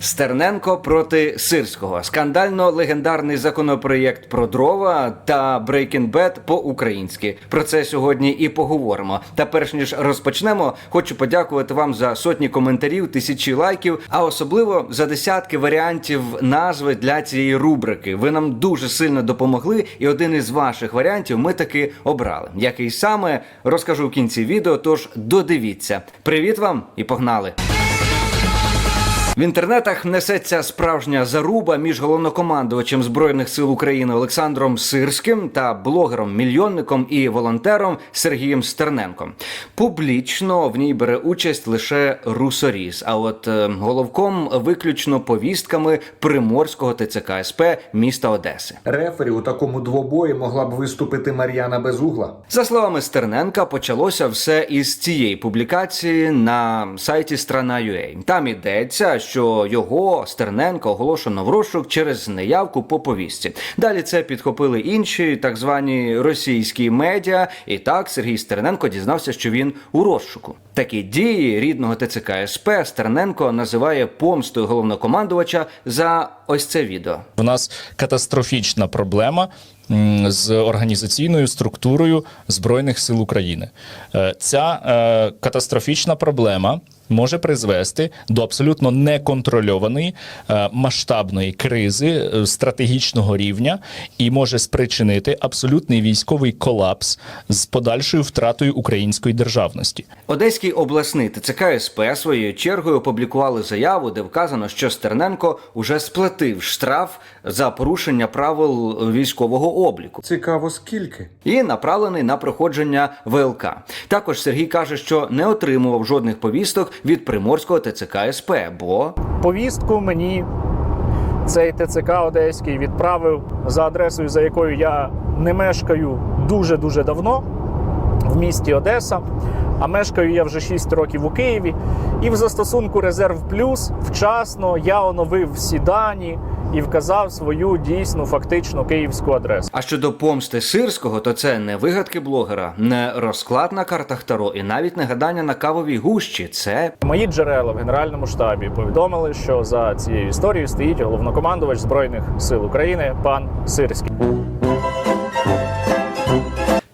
Стерненко проти Сирського. Скандально легендарний законопроєкт про дрова та Bad по-українськи. Про це сьогодні і поговоримо. Та перш ніж розпочнемо, хочу подякувати вам за сотні коментарів, тисячі лайків, а особливо за десятки варіантів назви для цієї рубрики. Ви нам дуже сильно допомогли, і один із ваших варіантів ми таки обрали. Який саме розкажу в кінці відео. Тож додивіться. Привіт вам і погнали! В інтернетах несеться справжня заруба між головнокомандувачем збройних сил України Олександром Сирським та блогером-мільйонником і волонтером Сергієм Стерненком. Публічно в ній бере участь лише Русоріс. А от е, головком виключно повістками приморського ТЦК СП міста Одеси. Рефері у такому двобої могла б виступити Мар'яна Безугла. За словами Стерненка, почалося все із цієї публікації на сайті Страна.ua. Там йдеться, що його Стерненка оголошено в розшук через неявку по повістці. Далі це підхопили інші так звані російські медіа. І так Сергій Стерненко дізнався, що він у розшуку. Такі дії рідного ТЦК СП Стерненко називає помстою головнокомандувача за ось це відео. У нас катастрофічна проблема з організаційною структурою Збройних сил України. Е, Ця е, катастрофічна проблема може призвести до абсолютно неконтрольованої е, масштабної кризи е, стратегічного рівня і може спричинити абсолютний військовий колапс з подальшою втратою української державності. Одеський обласний ТЦК СП своєю чергою опублікували заяву, де вказано, що Стерненко уже сплатив штраф за порушення правил військового обліку Цікаво, скільки? і направлений на проходження ВЛК. Також Сергій каже, що не отримував жодних повісток від приморського ТЦК СП, бо повістку мені цей ТЦК Одеський відправив за адресою, за якою я не мешкаю дуже дуже давно в місті Одеса. А мешкаю я вже 6 років у Києві. І в застосунку Резерв Плюс вчасно я оновив всі дані і вказав свою дійсну фактичну київську адресу. А щодо помсти сирського, то це не вигадки блогера, не розклад на картах Таро і навіть не гадання на кавовій гущі. Це Мої джерела в генеральному штабі повідомили, що за цією історією стоїть головнокомандувач збройних сил України пан Сирський.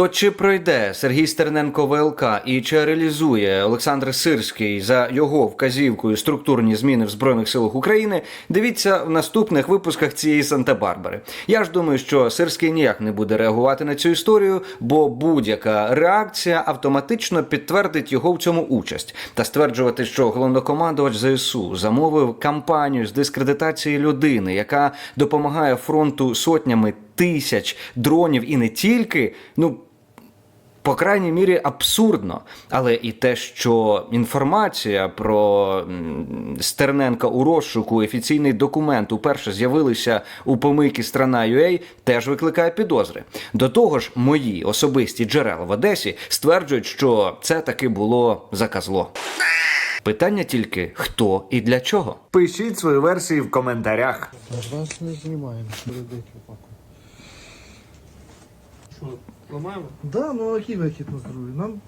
То чи пройде Сергій Стерненко ВЛК і чи реалізує Олександр Сирський за його вказівкою структурні зміни в Збройних силах України? Дивіться в наступних випусках цієї Санта-Барбари. Я ж думаю, що Сирський ніяк не буде реагувати на цю історію, бо будь-яка реакція автоматично підтвердить його в цьому участь та стверджувати, що головнокомандувач ЗСУ замовив кампанію з дискредитації людини, яка допомагає фронту сотнями тисяч дронів і не тільки. Ну по крайній мірі абсурдно, але і те, що інформація про Стерненка у розшуку, офіційний документ уперше з'явилися у помийки страна.ua, теж викликає підозри. До того ж, мої особисті джерела в Одесі стверджують, що це таки було заказло. Питання тільки хто і для чого. Пишіть свої версії в коментарях. Нас не знімаємо, передайте паку. Що, ламаємо? Да, ну а який вихід на здоров'я? Нам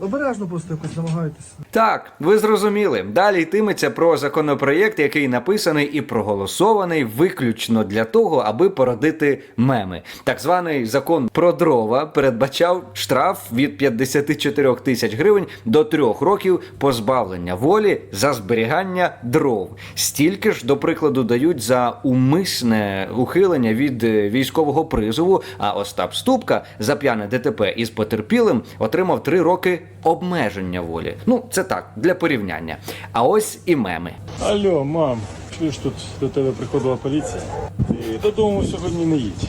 обережно просто якось намагайтеся. Так, ви зрозуміли. Далі йтиметься про законопроєкт, який написаний і проголосований виключно для того, аби породити меми. Так званий закон про дрова передбачав штраф від 54 тисяч гривень до 3 років позбавлення волі за зберігання дров. Стільки ж, до прикладу, дають за умисне ухилення від е, військового призову. А Остап Ступка за п'яне ДТП із потерпілим отримав 3 роки обмеження волі. Ну, це так, для порівняння. А ось і меми. Алло, мам, чуєш, тут до тебе приходила поліція. Ти додому сьогодні не їдь.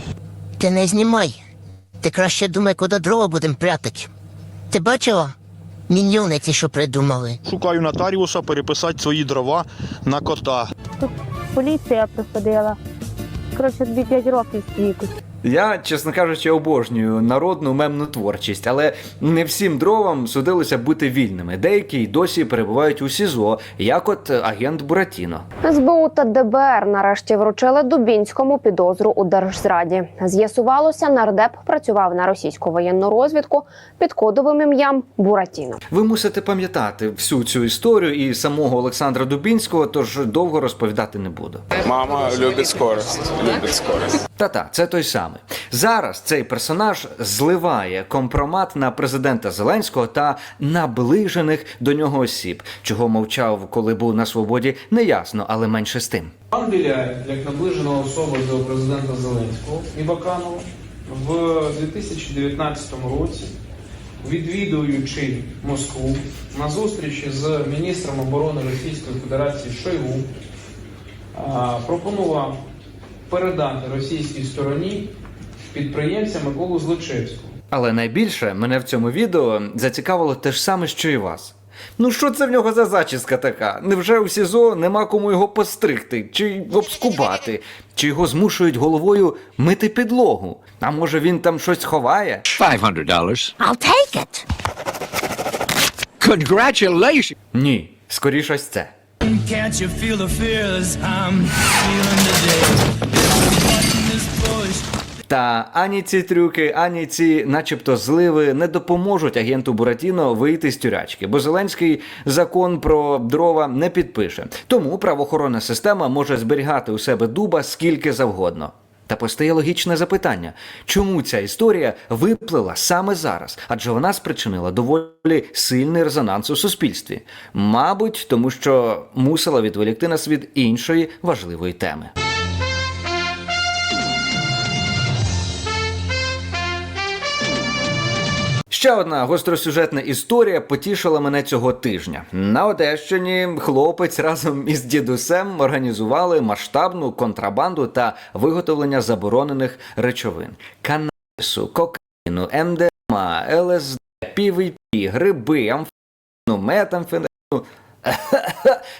Ти не знімай. Ти краще думай, куди дрова будемо прятати. Ти бачила? Міньйони ті, що придумали. Шукаю нотаріуса переписати свої дрова на кота. Тут поліція приходила. Коротше, тобі 5 років стійку. Я, чесно кажучи, обожнюю народну мемну творчість, але не всім дровам судилося бути вільними. Деякі й досі перебувають у СІЗО, як от агент Буратіно. СБУ та ДБР нарешті вручили Дубінському підозру у держзраді. З'ясувалося, нардеп працював на російську воєнну розвідку під кодовим ім'ям Буратіно. Ви мусите пам'ятати всю цю історію і самого Олександра Дубінського, тож довго розповідати не буду. Мама любить скорость. Любить скорость. Та-та, це той самий. Зараз цей персонаж зливає компромат на президента Зеленського та наближених до нього осіб, чого мовчав, коли був на свободі, неясно, але менше з тим. Пан Біляєв, як наближена особа до президента Зеленського і Баканова, в 2019 році, відвідуючи Москву на зустрічі з міністром оборони Російської Федерації Шойгу, пропонував передати російській стороні підприємця Миколу Злочевського. Але найбільше мене в цьому відео зацікавило те ж саме, що і вас. Ну що це в нього за зачіска така? Невже у СІЗО нема кому його постригти, чи обскубати, чи його змушують головою мити підлогу? А може він там щось ховає? $500. I'll take it. Congratulations. Ні, скоріше ось це. Can't you feel the fears I'm feeling today? Та ані ці трюки, ані ці, начебто, зливи не допоможуть агенту Буратіно вийти з тюрячки, бо Зеленський закон про дрова не підпише. Тому правоохоронна система може зберігати у себе дуба скільки завгодно. Та постає логічне запитання: чому ця історія виплила саме зараз? Адже вона спричинила доволі сильний резонанс у суспільстві. Мабуть, тому що мусила відволікти нас від іншої важливої теми. Ще одна гостросюжетна історія потішила мене цього тижня. На Одещині хлопець разом із дідусем організували масштабну контрабанду та виготовлення заборонених речовин: канабісу, кокаїну, МДМА, ЛСД, PVP, гриби, амфетаміну, метамфетаміну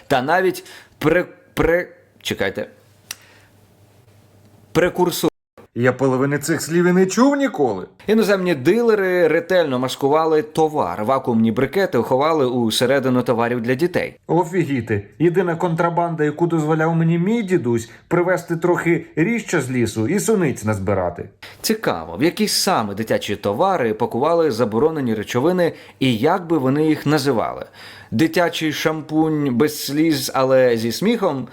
та навіть пре, чекайте. Прекурсор. Я половини цих слів і не чув ніколи. Іноземні дилери ретельно маскували товар. Вакуумні брикети ховали у середину товарів для дітей. Офігіти. Єдина контрабанда, яку дозволяв мені мій дідусь, привезти трохи ріща з лісу і суниць назбирати. Цікаво, в які саме дитячі товари пакували заборонені речовини і як би вони їх називали: дитячий шампунь без сліз, але зі сміхом.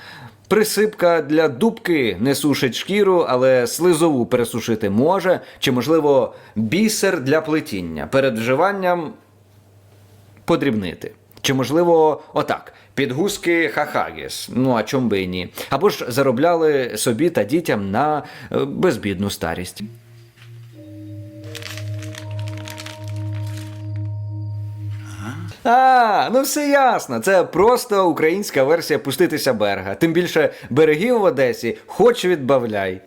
Присипка для дубки не сушить шкіру, але слизову пересушити може, чи, можливо, бісер для плетіння перед вживанням подрібнити. Чи можливо, отак, підгузки хахагіс, ну а чом би і ні. Або ж заробляли собі та дітям на е, безбідну старість. А, ну все ясно. Це просто українська версія пуститися берега. Тим більше берегів в Одесі хоч відбавляй.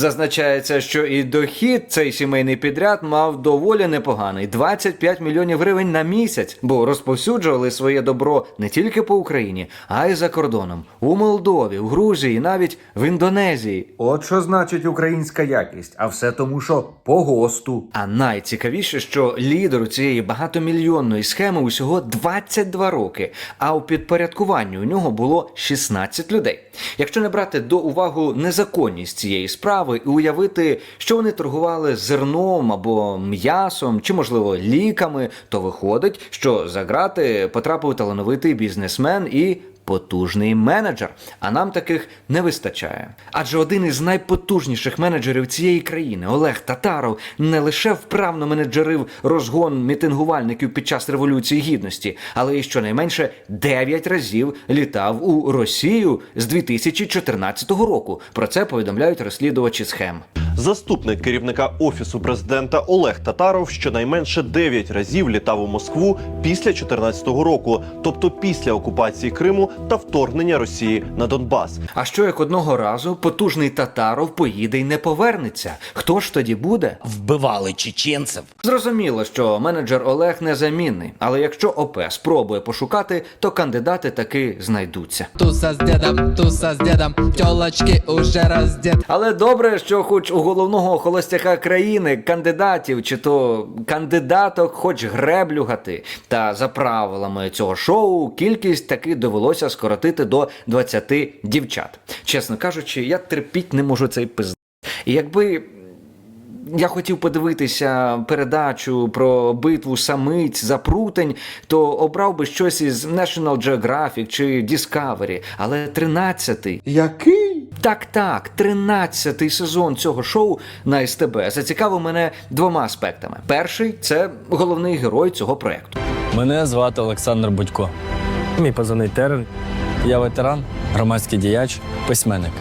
Зазначається, що і дохід цей сімейний підряд мав доволі непоганий 25 мільйонів гривень на місяць, бо розповсюджували своє добро не тільки по Україні, а й за кордоном у Молдові, в Грузії, навіть в Індонезії. От що значить українська якість, а все тому, що по ГОСТу. А найцікавіше, що лідеру цієї багатомільйонної схеми усього 22 роки, а у підпорядкуванні у нього було 16 людей. Якщо не брати до уваги незаконність цієї справи і уявити, що вони торгували зерном або м'ясом, чи, можливо, ліками, то виходить, що за грати потрапив талановитий бізнесмен і потужний менеджер, а нам таких не вистачає. Адже один із найпотужніших менеджерів цієї країни, Олег Татаров, не лише вправно менеджерив розгон мітингувальників під час революції гідності, але й щонайменше 9 разів літав у Росію з 2014 року. Про це повідомляють розслідувачі схем. Заступник керівника офісу президента Олег Татаров щонайменше 9 разів літав у Москву після 2014 року, тобто після окупації Криму та вторгнення Росії на Донбас. А що як одного разу потужний татаров поїде й не повернеться? Хто ж тоді буде? Вбивали чеченців. Зрозуміло, що менеджер Олег незамінний, але якщо ОП спробує пошукати, то кандидати таки знайдуться. Туса з дедом, туса з дедом, тілочки уже роздет. Але добре, що хоч у головного холостяка країни кандидатів чи то кандидаток, хоч греблюгати. Та за правилами цього шоу кількість таки довелося скоротити до 20 дівчат. Чесно кажучи, я терпіть не можу цей пизд. І якби. Я хотів подивитися передачу про битву самиць за прутень, то обрав би щось із National Geographic чи Discovery, але 13-й. Який? Так, так, 13-й сезон цього шоу на СТБ зацікавив мене двома аспектами. Перший це головний герой цього проекту. Мене звати Олександр Будько. Мій позивний терен. Я ветеран, громадський діяч, письменник.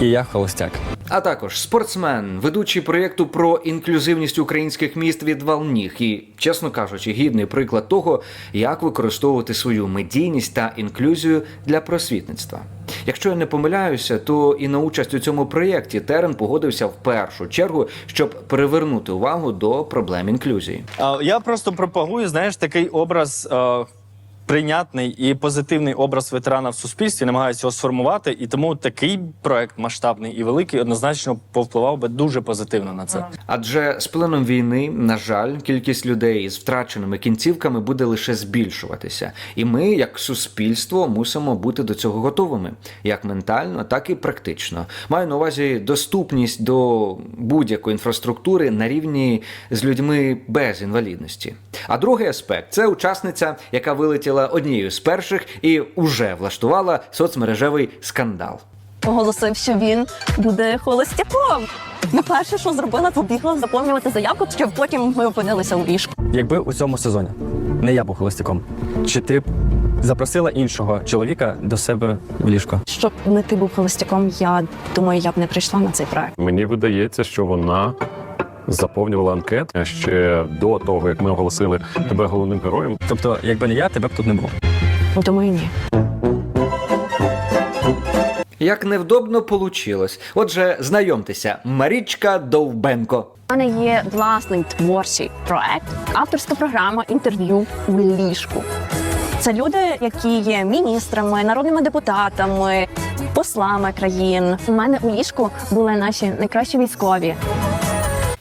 І я холостяк. А також спортсмен, ведучий проєкту про інклюзивність українських міст від Валніх і, чесно кажучи, гідний приклад того, як використовувати свою медійність та інклюзію для просвітництва. Якщо я не помиляюся, то і на участь у цьому проєкті Терен погодився в першу чергу, щоб привернути увагу до проблем інклюзії. Я просто пропагую, знаєш, такий образ. Прийнятний і позитивний образ ветерана в суспільстві намагаюся його сформувати, і тому такий проект масштабний і великий однозначно повпливав би дуже позитивно на це. Адже з плином війни, на жаль, кількість людей з втраченими кінцівками буде лише збільшуватися, і ми, як суспільство, мусимо бути до цього готовими, як ментально, так і практично. Маю на увазі доступність до будь-якої інфраструктури на рівні з людьми без інвалідності. А другий аспект це учасниця, яка вилетіла однією з перших і уже влаштувала соцмережевий скандал. оголосив, що він буде холостяком. Ну, перше, що зробила, побігла заповнювати заявку, щоб потім ми опинилися у ліжку. Якби у цьому сезоні не я був холостяком, чи ти б запросила іншого чоловіка до себе в ліжко? Щоб не ти був холостяком, я думаю, я б не прийшла на цей проект. Мені видається, що вона заповнювала анкет ще до того, як ми оголосили тебе головним героєм. Тобто, якби не я, тебе б тут не було. Думаю, ні. Як невдобно получилось. Отже, знайомтеся, Марічка Довбенко. У мене є власний творчий проект, авторська програма інтерв'ю в ліжку. Це люди, які є міністрами, народними депутатами, послами країн. У мене у ліжку були наші найкращі військові.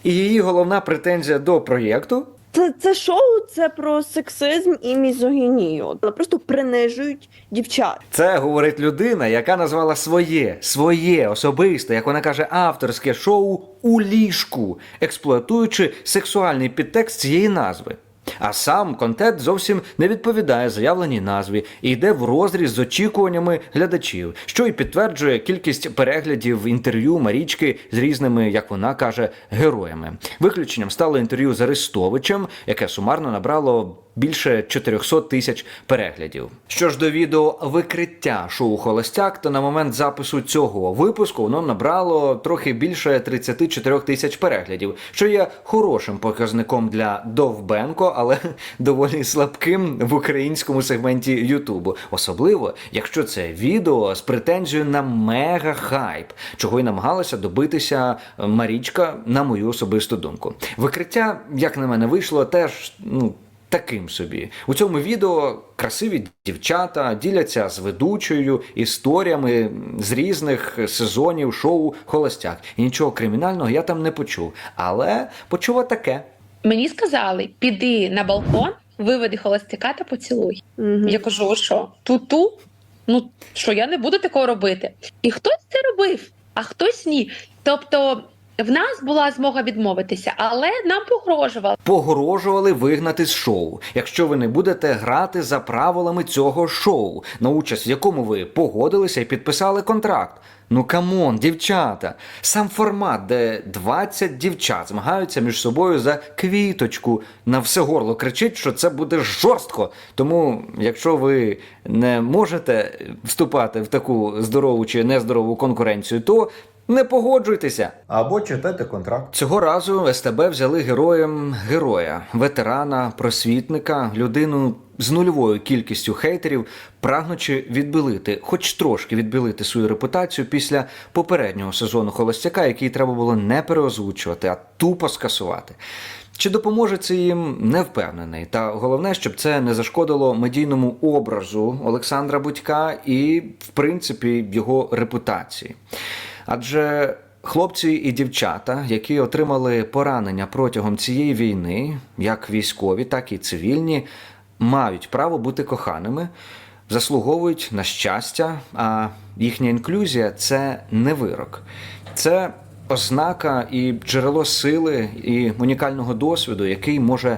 І її головна претензія до проєкту Це, це шоу це про сексизм і мізогінію. Просто принижують дівчат. це говорить людина, яка назвала своє, своє особисте, як вона каже, авторське шоу у ліжку, експлуатуючи сексуальний підтекст цієї назви. А сам контент зовсім не відповідає заявленій назві і йде в розріз з очікуваннями глядачів, що і підтверджує кількість переглядів інтерв'ю Марічки з різними, як вона каже, героями. Виключенням стало інтерв'ю з Арестовичем, яке сумарно набрало більше 400 тисяч переглядів. Що ж до відео викриття шоу Холостяк, то на момент запису цього випуску воно набрало трохи більше 34 тисяч переглядів, що є хорошим показником для Довбенко, але доволі слабким в українському сегменті Ютубу. Особливо, якщо це відео з претензією на мега хайп, чого й намагалася добитися Марічка, на мою особисту думку. Викриття, як на мене, вийшло теж ну. Таким собі у цьому відео красиві дівчата діляться з ведучою історіями з різних сезонів шоу Холостяк. І нічого кримінального я там не почув, але почув таке. Мені сказали, піди на балкон, виведи холостяка та поцілуй. Я кажу, «Ви що, ту-ту? Ну що, я не буду такого робити. І хтось це робив, а хтось ні. Тобто. В нас була змога відмовитися, але нам погрожували. Погрожували вигнати з шоу, якщо ви не будете грати за правилами цього шоу, на участь в якому ви погодилися і підписали контракт. Ну камон, дівчата. Сам формат, де 20 дівчат змагаються між собою за квіточку, на все горло кричить, що це буде жорстко. Тому, якщо ви не можете вступати в таку здорову чи нездорову конкуренцію, то Не погоджуйтеся. Або читайте контракт. Цього разу СТБ взяли героєм героя, ветерана, просвітника, людину з нульовою кількістю хейтерів, прагнучи відбілити, хоч трошки відбілити свою репутацію після попереднього сезону Холостяка, який треба було не переозвучувати, а тупо скасувати. Чи допоможе це їм, не впевнений. Та головне, щоб це не зашкодило медійному образу Олександра Будька і, в принципі, його репутації. Адже хлопці і дівчата, які отримали поранення протягом цієї війни, як військові, так і цивільні, мають право бути коханими, заслуговують на щастя, а їхня інклюзія це не вирок. Це ознака і джерело сили і унікального досвіду, який може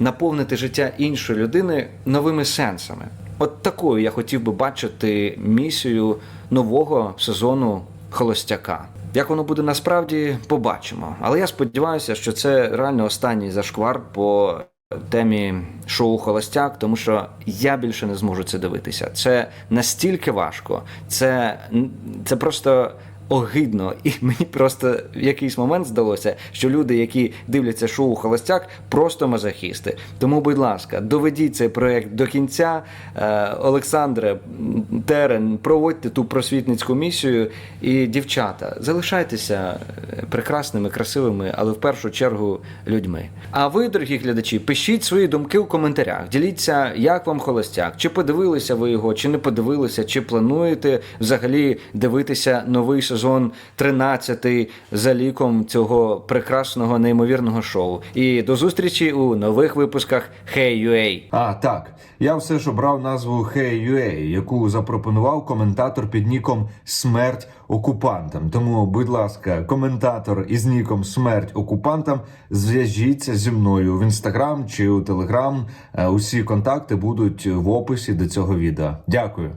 наповнити життя іншої людини новими сенсами. От такою я хотів би бачити місію нового сезону Холостяка. Як воно буде насправді, побачимо. Але я сподіваюся, що це реально останній зашквар по темі шоу Холостяк, тому що я більше не зможу це дивитися. Це настільки важко, це, це просто. Огидно, і мені просто в якийсь момент здалося, що люди, які дивляться шоу Холостяк, просто мазохісти. Тому, будь ласка, доведіть цей проект до кінця. Е, Олександре, Терен, проводьте ту просвітницьку місію. І дівчата, залишайтеся е, прекрасними, красивими, але в першу чергу людьми. А ви, дорогі глядачі, пишіть свої думки у коментарях. Діліться, як вам холостяк, чи подивилися ви його, чи не подивилися, чи плануєте взагалі дивитися новий сезон 13 за ліком цього прекрасного неймовірного шоу. І до зустрічі у нових випусках Hey UA. А, так. Я все ж обрав назву Hey.ua, яку запропонував коментатор під ніком Смерть окупантам. Тому, будь ласка, коментатор із ніком Смерть окупантам, зв'яжіться зі мною в інстаграм чи у телеграм. Усі контакти будуть в описі до цього відео. Дякую.